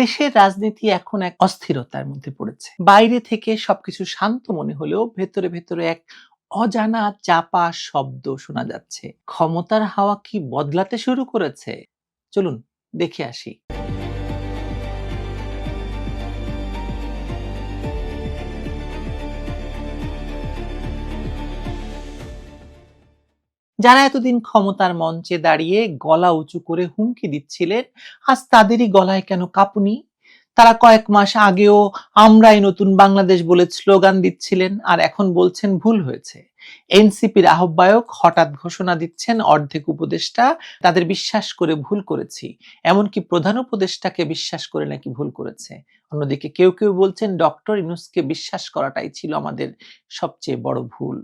দেশের রাজনীতি এখন এক অস্থিরতার মধ্যে পড়েছে। বাইরে থেকে সবকিছু শান্ত মনে হলেও ভেতরে ভেতরে এক অজানা চাপা শব্দ শোনা যাচ্ছে। ক্ষমতার হাওয়া কি বদলাতে শুরু করেছে? চলুন দেখে আসি। যারা এতদিন ক্ষমতার মঞ্চে দাঁড়িয়ে গলা উঁচু করে হুমকি দিচ্ছিলেন, আজ তাদেরই গলায় কেন কাঁপুনি? তারা কয়েক মাস আগেও আমরাই নতুন বাংলাদেশ বলে স্লোগান দিচ্ছিলেন আর এখন বলছেন ভুল হয়েছে। এনসিপির আহ্বায়ক হঠাৎ ঘোষণা দিচ্ছেন, অর্ধেক উপদেষ্টা তাদের বিশ্বাস করে ভুল করেছি, এমনকি প্রধান উপদেষ্টাকে বিশ্বাস করে নাকি ভুল করেছে। অন্যদিকে কেউ কেউ বলছেন, ডক্টর ইনুসকে বিশ্বাস করাটাই ছিল আমাদের সবচেয়ে বড় ভুল।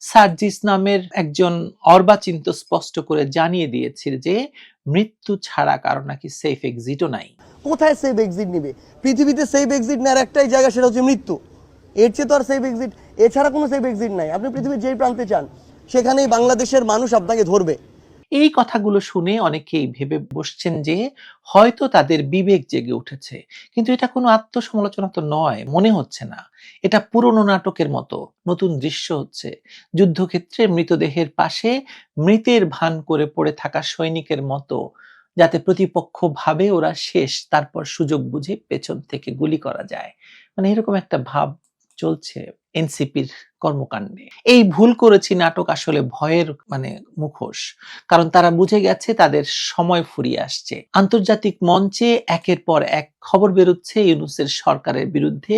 সার্জিস নামের একজন অর্বাচিন্ত স্পষ্ট করে জানিয়ে দিয়েছিল যে, মৃত্যু ছাড়া কারও নাকি সেফ এক্সিটও নাই। কোথায় সেফ এক্সিট নিবে? পৃথিবীতে সেফ এক্সিট নেওয়ার একটাই জায়গা সেটা হচ্ছে মৃত্যু। এর চেয়ে তো আর সেফ এক্সিট এছাড়া কোনো সেফ এক্সিট নাই। আপনি পৃথিবীর যেই প্রান্তে চান সেখানেই বাংলাদেশের মানুষ আপনাকে ধরবে। এই কথাগুলো শুনে অনেকেই ভেবে বসছেন যে হয়তো তাদের বিবেক জেগে উঠেছে। কিন্তু এটা কোনো আত্মসমালোচনা তো নয়, মনে হচ্ছে না। এটা পুরনো নাটকের মতো, নতুন দৃশ্য হচ্ছে। যুদ্ধক্ষেত্রে মৃতদেহের পাশে মৃতের ভান করে পড়ে থাকা সৈনিকের মতো, যাতে প্রতিপক্ষ ভাবে ওরা শেষ, তারপর সুযোগ বুঝে পেছন থেকে গুলি করা যায়। মানে এরকম একটা ভাব চলছে এনসিপির কর্মকাণ্ডে। এই ভুল করেছি নাটক আসলে ভয়ের মানে মুখোশ, কারণ তারা বুঝে গেছে তাদের সময় ফুরিয়ে আসছে। আন্তর্জাতিক মঞ্চে একের পর এক খবর বেরোচ্ছে ইউনুসের সরকারের বিরুদ্ধে,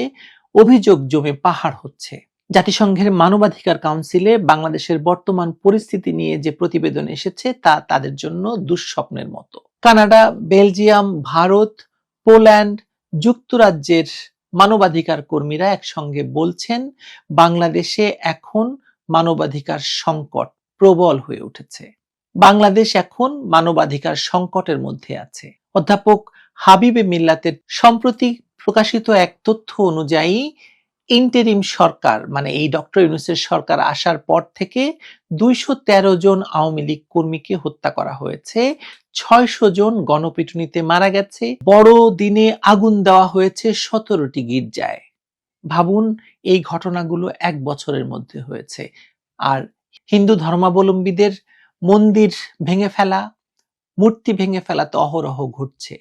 অভিযোগ জমে পাহাড় হচ্ছে। জাতিসংঘের মানবাধিকার কাউন্সিলে বাংলাদেশের বর্তমান পরিস্থিতি নিয়ে যে প্রতিবেদন এসেছে তা তাদের জন্য দুঃস্বপ্নের মতো। কানাডা, বেলজিয়াম, ভারত, পোল্যান্ড যুক্তরাজ্যের মানবাধিকার কর্মীরা একসঙ্গে বলছেন, বাংলাদেশে এখন মানবাধিকার সংকট প্রবল হয়ে উঠেছে। বাংলাদেশ এখন মানবাধিকার সংকটের মধ্যে আছে। অধ্যাপক হাবিবে মিল্লাতের সম্প্রতি প্রকাশিত এক তথ্য অনুযায়ী ইন্টেরিম সরকার মানে এই ডক্টর ইউনুসের সরকার আসার পর থেকে দুইশো তেরো জন আওয়ামী লীগ কর্মীকে হত্যা করা হয়েছে, ছয়শো জন গণপিটুনিতে মারা গেছে, বড় দিনে আগুন দেওয়া হয়েছে সতেরোটি গির্জায়। ভাবুন, এই ঘটনাগুলো এক বছরের মধ্যে হয়েছে। আর হিন্দু ধর্মাবলম্বীদের মন্দির ভেঙে ফেলা, মূর্তি ভেঙে ফেলা তো অহরহ ঘটছে।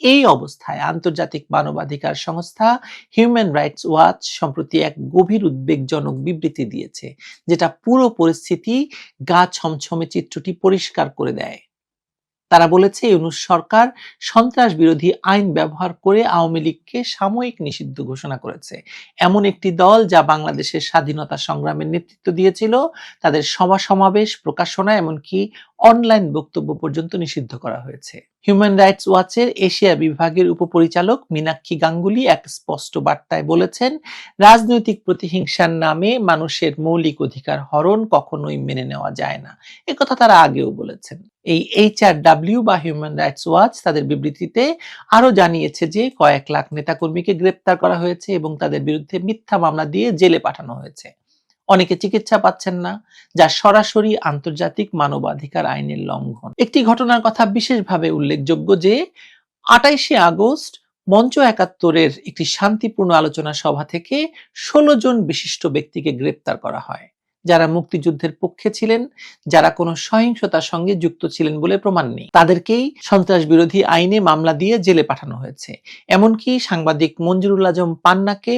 এই অবস্থায় আন্তর্জাতিক মানবাধিকার সংস্থা হিউম্যান রাইটস ওয়াচ সম্প্রতি এক গভীর উদ্বেগজনক বিবৃতি দিয়েছে, যেটা পুরো পরিস্থিতি গা ছমছমে চিত্রটি পরিষ্কার করে দেয়। তারা বলেছে, ইউনুস সরকার সন্ত্রাস বিরোধী আইন ব্যবহার করে আওয়ামী লীগকে সাময়িক নিষিদ্ধ ঘোষণা করেছে। এমন একটি দল যা বাংলাদেশের স্বাধীনতা সংগ্রামের নেতৃত্ব দিয়েছিল, তাদের সভা সমাবেশ প্রকাশনা, এমনকি অনলাইন বক্তব্য পর্যন্ত নিষিদ্ধ করা হয়েছে। হিউম্যান রাইটস ওয়াচের এশিয়া বিভাগের উপপরিচালক মীনাক্ষী গাঙ্গুলি এক স্পষ্ট বার্তায় বলেছেন, রাজনৈতিক প্রতিহিংসার নামে মানুষের মৌলিক অধিকার হরণ কখনোই মেনে নেওয়া যায় না। একথা তারা আগেও বলেছেন। এই এইচ আর ডাব্লিউ বা হিউম্যান রাইটস ওয়াচ তাদের বিবৃতিতে আরও জানিয়েছে যে, কয়েক লাখ নেতাকর্মীকে গ্রেপ্তার করা হয়েছে এবং তাদের বিরুদ্ধে মিথ্যা মামলা দিয়ে জেলে পাঠানো হয়েছে। অনেকে চিকিৎসা পাচ্ছেন না, যা সরাসরি আন্তর্জাতিক মানবাধিকার আইনের লঙ্ঘন। একটি ঘটনার কথা বিশেষভাবে উল্লেখযোগ্য যে, আটাইশে আগস্ট মঞ্চ একাত্তরের একটি শান্তিপূর্ণ আলোচনা সভা থেকে ষোলো জন বিশিষ্ট ব্যক্তিকে গ্রেপ্তার করা হয়। যারা মুক্তিযুদ্ধের পক্ষে ছিলেন, যারা কোনো সহিংসতার সঙ্গে যুক্ত ছিলেন বলে প্রমাণ নেই। তাদেরকেই সন্ত্রাস বিরোধী আইনে মামলা দিয়ে জেলে পাঠানো হয়েছে। এমনকি সাংবাদিক মঞ্জুরুল আজম পান্নাকে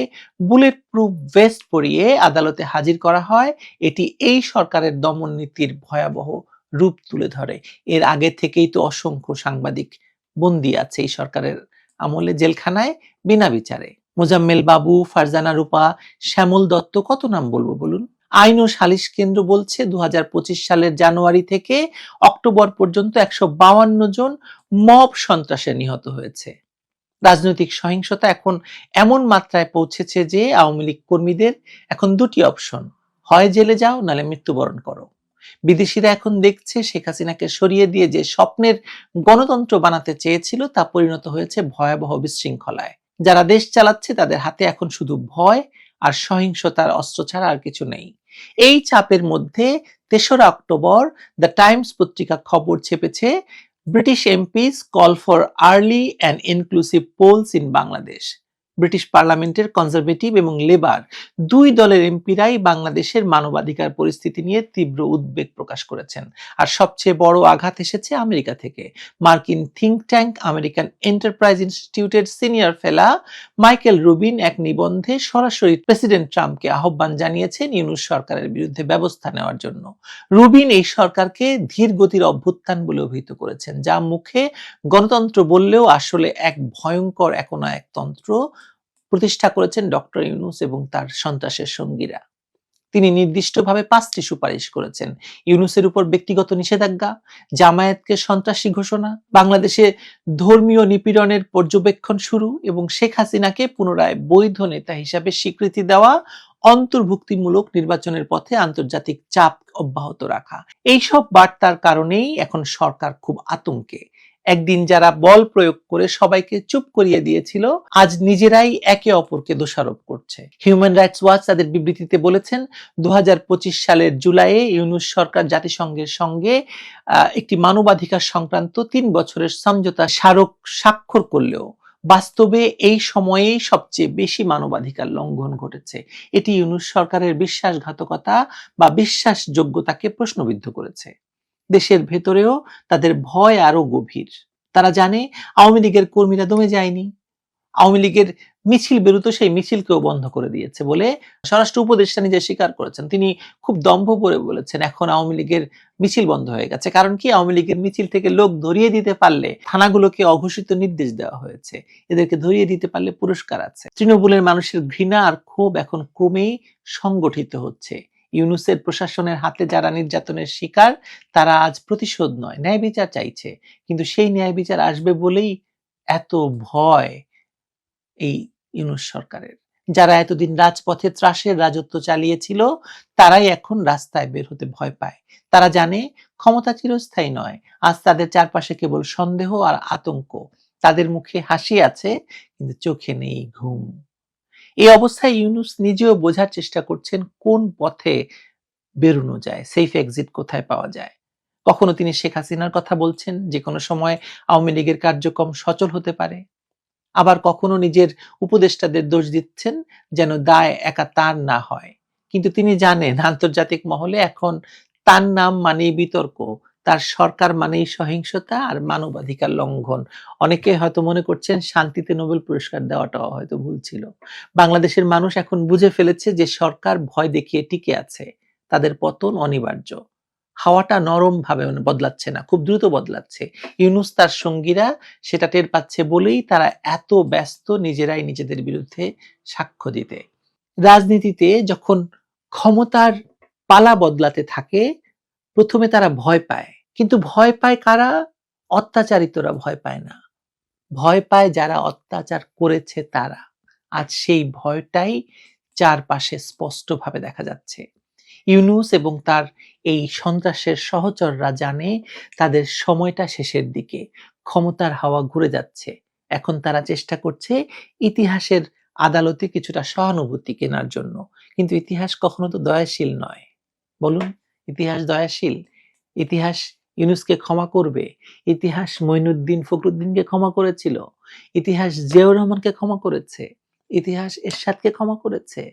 বুলেট প্রুফ ভেস্ট পরিয়ে আদালতে হাজির করা হয়, এটি এই সরকারের দমন নীতির ভয়াবহ রূপ তুলে ধরে। এর আগে থেকেই তো অসংখ্য সাংবাদিক বন্দী আছে এই সরকারের আমলে জেলখানায় বিনা বিচারে। মোজাম্মেল বাবু, ফারজানা রূপা, শ্যামল দত্ত, কত নাম বলব বলুন? আইন ও সালিশ কেন্দ্র বলছে দু হাজার পঁচিশ সালের জানুয়ারি থেকে অক্টোবর পর্যন্ত একশো জন মব সন্ত্রাসে নিহত হয়েছে। রাজনৈতিক সহিংসতা এখন এমন মাত্রায় পৌঁছেছে যে আওয়ামী লীগ কর্মীদের এখন দুটি অপশন, হয় জেলে যাও, নালে মৃত্যুবরণ করো। বিদেশিরা এখন দেখছে শেখ হাসিনাকে সরিয়ে দিয়ে যে স্বপ্নের গণতন্ত্র বানাতে চেয়েছিল, তা পরিণত হয়েছে ভয়াবহ বিশৃঙ্খলায়। যারা দেশ চালাচ্ছে, তাদের হাতে এখন শুধু ভয় আর সহিংসতার অস্ত্র ছাড়া আর কিছু নেই। এই চাপের মধ্যে তেসরা অক্টোবর দ্য টাইমস পত্রিকা খবর ছেপেছে, British MPs call for early and inclusive polls in Bangladesh. British পার্লামেন্টের কনজারভেটিভ এবং লেবার দুই দলের এমপিরাই বাংলাদেশের মানবাধিকার পরিস্থিতি নিয়ে তীব্র উদ্বেগ প্রকাশ করেছেন। আর সবচেয়ে বড় আঘাত এসেছে আমেরিকা থেকে। মার্কিন থিঙ্ক ট্যাঙ্ক আমেরিকান এন্টারপ্রাইজ ইনস্টিটিউটের সিনিয়র ফেলা মাইকেল রুবিন এক নিবন্ধে সরাসরি প্রেসিডেন্ট ট্রাম্পকে আহ্বান জানিয়েছেন ইউনুস সরকারের বিরুদ্ধে ব্যবস্থা নেওয়ার জন্য। রুবিন এই সরকারকে ধীর গতির অভ্যুত্থান বলে অভিহিত করেছেন, যা মুখে গণতন্ত্র বললেও আসলে এক ভয়ঙ্কর একনায়কতন্ত্র প্রতিষ্ঠা করেছেন ডক্টর ইউনুস এবং তার সন্ত্রাসের সঙ্গীরা। তিনি নির্দিষ্টভাবে পাঁচটি সুপারিশ করেছেন। ইউনুসের উপর ব্যক্তিগত নিষেধাজ্ঞা, জামায়াতকে সন্ত্রাসী ঘোষণা, বাংলাদেশে ধর্মীয় নিপীড়নের পর্যবেক্ষণ শুরু এবং শেখ হাসিনাকে পুনরায় বৈধ নেতা হিসাবে স্বীকৃতি দেওয়া, অন্তর্ভুক্তিমূলক নির্বাচনের পথে আন্তর্জাতিক চাপ অব্যাহত রাখা। এইসব বার্তার কারণেই এখন সরকার খুব আতঙ্কে। একদিন যারা বল প্রয়োগ করে সবাইকে চুপ করিয়ে দিয়েছিল, আজ নিজেরাই একে অপরকে দোষারোপ করছে। হিউম্যান রাইটস ওয়াচ তাদের বিবৃতিতে বলেছেন দুই হাজার পঁচিশ সালের জুলাইয়ে ইউনুস সরকার জাতিসংঘের সঙ্গে একটি মানবাধিকার সংক্রান্ত তিন বছরের সমঝোতা স্মারক স্বাক্ষর করলেও বাস্তবে এই সময়েই সবচেয়ে বেশি মানবাধিকার লঙ্ঘন ঘটেছে। এটি ইউনুস সরকারের বিশ্বাসঘাতকতা বা বিশ্বাসযোগ্যতাকে প্রশ্নবিদ্ধ করেছে। দেশের ভেতরেও তাদের ভয় আরও গভীর। তারা জানে আওয়ামী লীগের কর্মীরা দমে যায়নি। আওয়ামী লীগের মিছিল বেরোতো সেই মিছিলকেও বন্ধ করে দিয়েছে বলে স্বরাষ্ট্র উপদেষ্টা নিজে স্বীকার করেছেন। তিনি খুব দম্ভ করে বলেছেন, এখন আওয়ামী লীগের মিছিল বন্ধ হয়ে গেছে। কারণ কি? আওয়ামী লীগের মিছিল থেকে লোক ধরিয়ে দিতে পারলে থানাগুলোকে অঘোষিত নির্দেশ দেওয়া হয়েছে। এদেরকে ধরিয়ে দিতে পারলে পুরস্কার আছে। তৃণমূলের মানুষের ঘৃণা আর ক্ষোভ এখন ক্রমেই সংগঠিত হচ্ছে। ইউনুসের প্রশাসনের হাতে যারা নির্যাতনের শিকার, তারা আজ প্রতিশোধ নয়, ন্যায় বিচার চাইছে। কিন্তু সেই ন্যায় বিচার আসবে বলেই এত ভয় এই ইউনুস সরকারের। যারা এতদিন রাজপথে ত্রাসের রাজত্ব চালিয়েছিল, তারাই এখন রাস্তায় বের হতে ভয় পায়। তারা জানে ক্ষমতা চিরস্থায়ী নয়, আজ তাদের চারপাশে কেবল সন্দেহ আর আতঙ্ক। তাদের মুখে হাসি আছে, কিন্তু চোখে নেই ঘুম। এই অবস্থায় ইউনুস নিজেও বোঝার চেষ্টা করছেন কোন পথে বেরোনো যায় সেফ এক্সিট কোথায় পাওয়া যায়। কখনো তিনি শেখ হাসিনার কথা বলছেন যে কোনো সময় আওয়ামী লীগের কার্যক্রম সচল হতে পারে। আবার কখনো নিজের উপদেষ্টাদের দোষ দিচ্ছেন, যেন দায় একা তার না হয়। কিন্তু তিনি জানেন, আন্তর্জাতিক মহলে এখন তার নাম মানেই বিতর্ক। তার সরকার মানেই সহিংসতা আর মানবাধিকার লঙ্ঘন। অনেকে হয়তো মনে করছেন শান্তিতে নোবেল পুরস্কার দেওয়াটাও হয়তো ভুল ছিল। বাংলাদেশের মানুষ এখন বুঝে ফেলেছে যে সরকার ভয় দেখিয়ে টিকে আছে। তাদের পতন অনিবার্য। হাওয়াটা নরম ভাবে বদলাচ্ছে না, খুব দ্রুত বদলাচ্ছে। ইউনুস তার সঙ্গীরা সেটা টের পাচ্ছে বলেই তারা এত ব্যস্ত নিজেরাই নিজেদের বিরুদ্ধে সাক্ষ্য দিতে। রাজনীতিতে যখন ক্ষমতার পালা বদলাতে থাকে, প্রথমে তারা ভয় পায়। কিন্তু ভয় পায় কারা? অত্যাচারিতরা ভয় পায় না। ভয় পায় যারা অত্যাচার করেছে তারা। আজ সেই ভয়টাই চারপাশে স্পষ্টভাবে দেখা যাচ্ছে। ইউনুস এবং তার এই সন্ত্রাসের সহচররা জানে তাদের সময়টা শেষের দিকে। ক্ষমতার হাওয়া ঘুরে যাচ্ছে। এখন তারা চেষ্টা করছে ইতিহাসের আদালতে কিছুটা সহানুভূতি কেনার জন্য। কিন্তু ইতিহাস কখনো তো দয়াশীল নয়। বলুন, ইতিহাস দয়াশীল? ইতিহাস ইউনুসকে ক্ষমা করবে, ইতিহাস মঈনুদ্দিন ফখরুদ্দিনকে ক্ষমা করেছিল, ইতিহাস জিয়াউর রহমানকে ক্ষমা করেছে, ইতিহাস এরশাদকে ক্ষমা করেছে,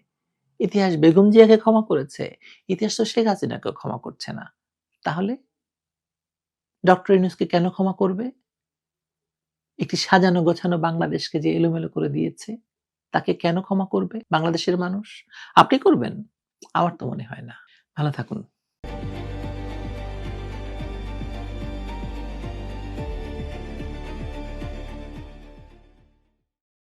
ইতিহাস বেগম জিয়াকে ক্ষমা করেছে, ইতিহাস তো শেখ হাসিনাকে ক্ষমা করছে না। তাহলে ডক্টর ইউনুসকে কেন ক্ষমা করবে? একটি সাজানো গোছানো বাংলাদেশকে যে এলোমেলো করে দিয়েছে, তাকে কেন ক্ষমা করবে বাংলাদেশের মানুষ? আপনি করবেন, আমার তো মনে হয় না। ভালো থাকুন।